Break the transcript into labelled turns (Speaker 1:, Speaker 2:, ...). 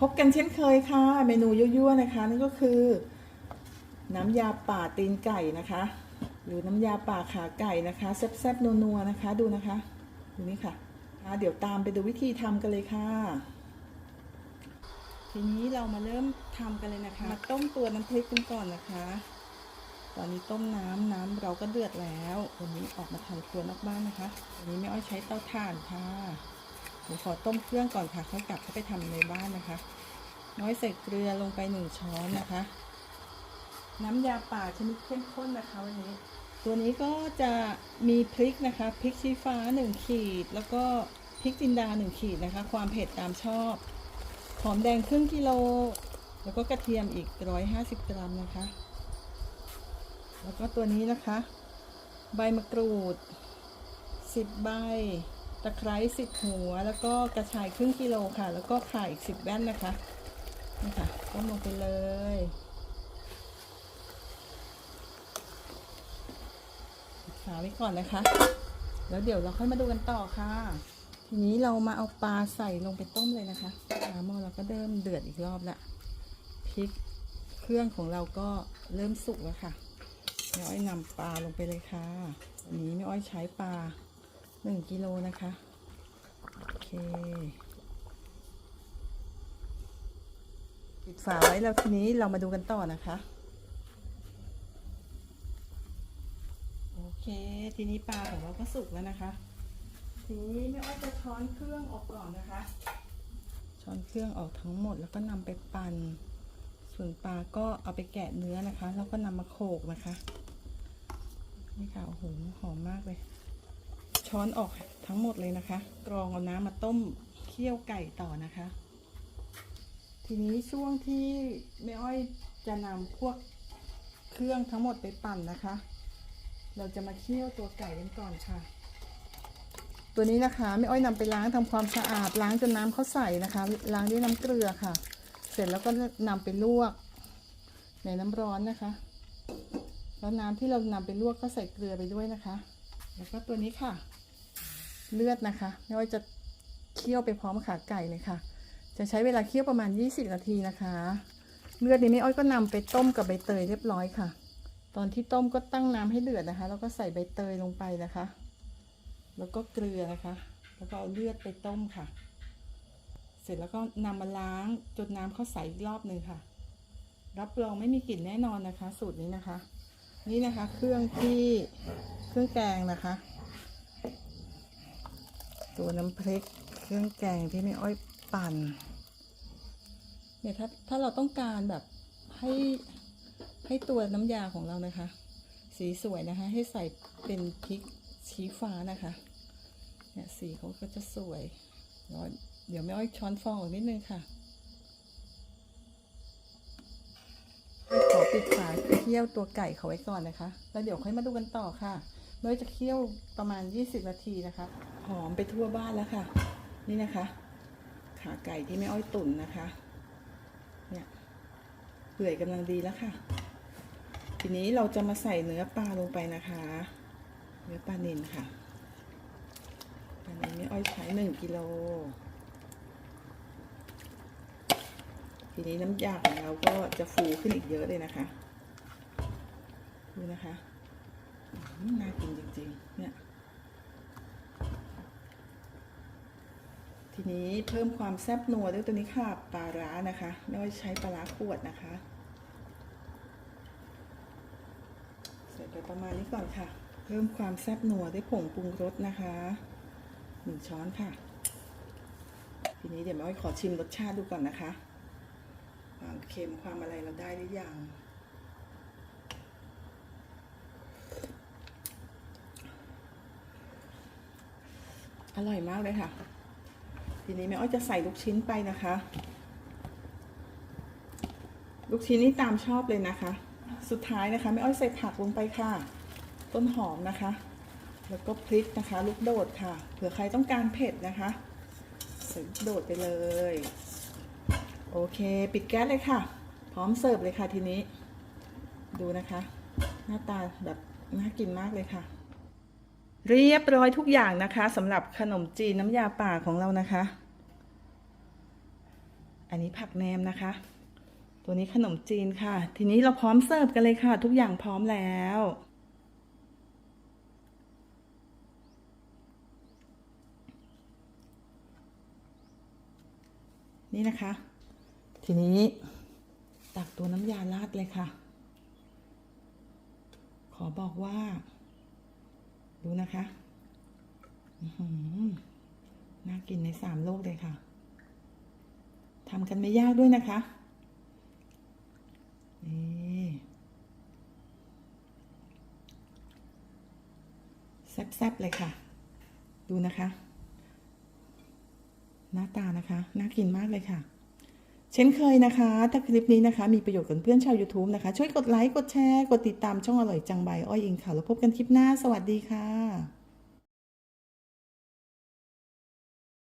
Speaker 1: พบกันเช่นเคยค่ะ เมนูยั่วๆนะคะ นั่นก็คือ น้ำยาป่าตีนไก่นะคะ หรือน้ำยาป่าขาไก่นะคะแซ่บๆนัวๆนะคะ ดูนะคะดูนี่ค่ะะเดี๋ยวตามไปดูวิธีทำกันเลยค่ะ ทีนี้เรามาเริ่มทำกันเลยนะคะมาต้มตัวน้ำพริกกันก่อนนะคะ ตอนนี้ต้มน้ำน้ำเราก็เดือดแล้ว วันนี้ออกมาทำครัวนอกบ้านนะคะ วันนี้ไม่อ้อยใช้เตาถ่านค่ะ เดี๋ยวขอต้มเครื่องก่อนค่ะค่อยกลับเข้าไปทำในบ้านนะคะ น้อยใส่เกลือลงไปหนึ่งช้อนนะคะ น้ำยาป่าชนิดเข้มข้นนะคะวันนี้ ตัวนี้ก็จะมีพริกนะคะพริกชี้ฟ้าหนึ่งขีด แล้วก็พริกจินดาหนึ่งขีดนะคะ ความเผ็ดตามชอบหอมแดงครึ่งกิโล แล้วก็กระเทียมอีกร้อยห้าสิบกรัมนะคะ แล้วก็ตัวนี้นะคะ ใบมะกรูด10ใบ ตะไคร้10หัว แล้วก็กระชายครึ่งกิโลค่ะ แล้วก็ข่าอีก10แว่นนะคะนี่ค่ะต้มลงไปเลยปิดฝาไว้ก่อนนะคะ แล้วเดี๋ยวเราค่อยมาดูกันต่อค่ะ ทีนี้เรามาเอาปลาใส่ลงไปต้มเลยนะคะน้ำหม้อเราก็เริ่มเดือดอีกรอบละพริกเครื่องของเราก็เริ่มสุกแล้วค่ะแม่อ้อยนำปลาลงไปเลยค่ะวันนี้แม่อ้อยใช้ปลา หนึ่งกิโลนะคะ โอเคปิดฝาไว้แล้วทีนี้เรามาดูกันต่อนะคะ โอเค ทีนี้ปลาของเราก็สุกแล้วนะคะ ทีนี้แม่อ้อยจะช้อนเครื่องออกก่อนนะคะ ช้อนเครื่องออกทั้งหมดแล้วก็นำไปปั่น ส่วนปลาก็เอาไปแกะเนื้อนะคะ แล้วก็นำมาโขกนะคะ นี่ค่ะโอ้โหหอมมากเลย ช้อนออกทั้งหมดเลยนะคะ กรองเอาน้ำมาต้มเคี่ยวไก่ต่อนะคะ ทีนี้ช่วงที่แม่อ้อยจะนำพวกเครื่องทั้งหมดไปปั่นนะคะ เราจะมาเคี่ยวตัวไก่กันก่อนค่ะ ตัวนี้นะคะแม่อ้อยนำไปล้างทำความสะอาดล้างจนน้ำเขาใสนะคะ ล้างด้วยน้ำเกลือค่ะ เสร็จแล้วก็นำไปลวกในน้ำร้อนนะคะ แล้วน้ำที่เรานำไปลวกก็ใส่เกลือไปด้วยนะคะ แล้วก็ตัวนี้ค่ะ เลือดนะคะไม่ว่าจะเคี่ยวไปพร้อมขาไก่เลยค่ะ จะใช้เวลาเคี่ยวประมาณ 20 นาทีนะคะ เลือดนี้แม่อ้อยก็นำไปต้มกับใบเตยเรียบร้อยค่ะ ตอนที่ต้มก็ตั้งน้ำให้เดือดนะคะ แล้วก็ใส่ใบเตยลงไปนะคะ แล้วก็เกลือนะคะ แล้วก็เอาเลือดไปต้มค่ะ เสร็จแล้วก็นำมาล้างจนน้ำเขาใสอีกรอบหนึ่งค่ะ รับรองไม่มีกลิ่นแน่นอนนะคะ สูตรนี้นะคะ นี่นะคะ เครื่องที่เครื่องแกงนะคะ ตัวน้ำพริกเครื่องแกงที่แม่อ้อยปั่นเนี่ยถ้าถ้าเราต้องการแบบให้ให้ตัวน้ำยาของเรานะคะ สีสวยนะคะ ให้ใส่เป็นพริกชี้ฟ้านะคะเนี่ยสีเขาก็จะสวย เดี๋ยวเดี๋ยวแม่อ้อยช้อนฟองออกนิดนึงค่ะ เคี่ยวตัวไก่เขาไว้ก่อนนะคะ แล้วเดี๋ยวค่อยมาดูกันต่อค่ะโดยจะเคี่ยวประมาณ 20 นาทีนะคะ หอมไปทั่วบ้านแล้วค่ะ นี่นะคะ ขาไก่ที่แม่อ้อยตุ๋นนะคะ เนี่ยเปื่อยกำลังดีแล้วค่ะ ทีนี้เราจะมาใส่เนื้อปลาลงไปนะคะ เนื้อปลานิลค่ะปลานิลแม่อ้อยใช้หนึ่งกิโลทีนี้น้ำยาของเราก็จะฟูขึ้นอีกเยอะเลยนะคะ ดูนะคะน่ากินจริงๆ เนี่ย ทีนี้เพิ่มความแซ่บนัวด้วยตัวนี้ค่ะปลาร้านะคะ ไม่ว่าใช้ปลาร้าขวดนะคะใส่ไปประมาณนี้ก่อนค่ะ เพิ่มความแซ่บนัวด้วยผงปรุงรสนะคะหนึ่งช้อนค่ะ ทีนี้เดี๋ยวแม่อ้อยขอชิมรสชาติดูก่อนนะคะ ความเค็มความอะไรเราได้หรือยัง อร่อยมากเลยค่ะ ทีนี้แม่อ้อยจะใส่ลูกชิ้นไปนะคะ ลูกชิ้นนี้ตามชอบเลยนะคะ สุดท้ายนะคะแม่อ้อยใส่ผักลงไปค่ะ ต้นหอมนะคะ แล้วก็พริกนะคะ ลูกโดดค่ะ เผื่อใครต้องการเผ็ดนะคะใส่ลูกโดดไปเลย โอเค ปิดแก๊สเลยค่ะ พร้อมเสิร์ฟเลยค่ะทีนี้ ดูนะคะ หน้าตาแบบน่ากินมากเลยค่ะ เรียบร้อยทุกอย่างนะคะสำหรับขนมจีนน้ำยาป่าของเรานะคะ อันนนี้ผักแหนมนะคะ ตัวนี้ขนมจีนค่ะ ทีนี้เราพร้อมเสิร์ฟกันเลยค่ะ ทุกอย่างพร้อมแล้ว นี่นะคะ ทีนี้ตักตัวน้ำยาราดเลยค่ะ ขอบอกว่า ดูนะคะน่ากินในสามโลกเลยค่ะทำกันไม่ยากด้วยนะคะนี่แซ่บๆเลยค่ะ ดูนะคะ หน้าตานะคะ น่ากินมากเลยค่ะ เช่นเคยนะคะ ถ้าคลิปนี้นะคะ มีประโยชน์กับเพื่อนชาว YouTube นะคะ ช่วยกดไลค์ กดแชร์ กดติดตามช่องอร่อยจังใบอ้อยอิงค่ะ แล้วพบกันคลิปหน้า สวัสดีค่ะ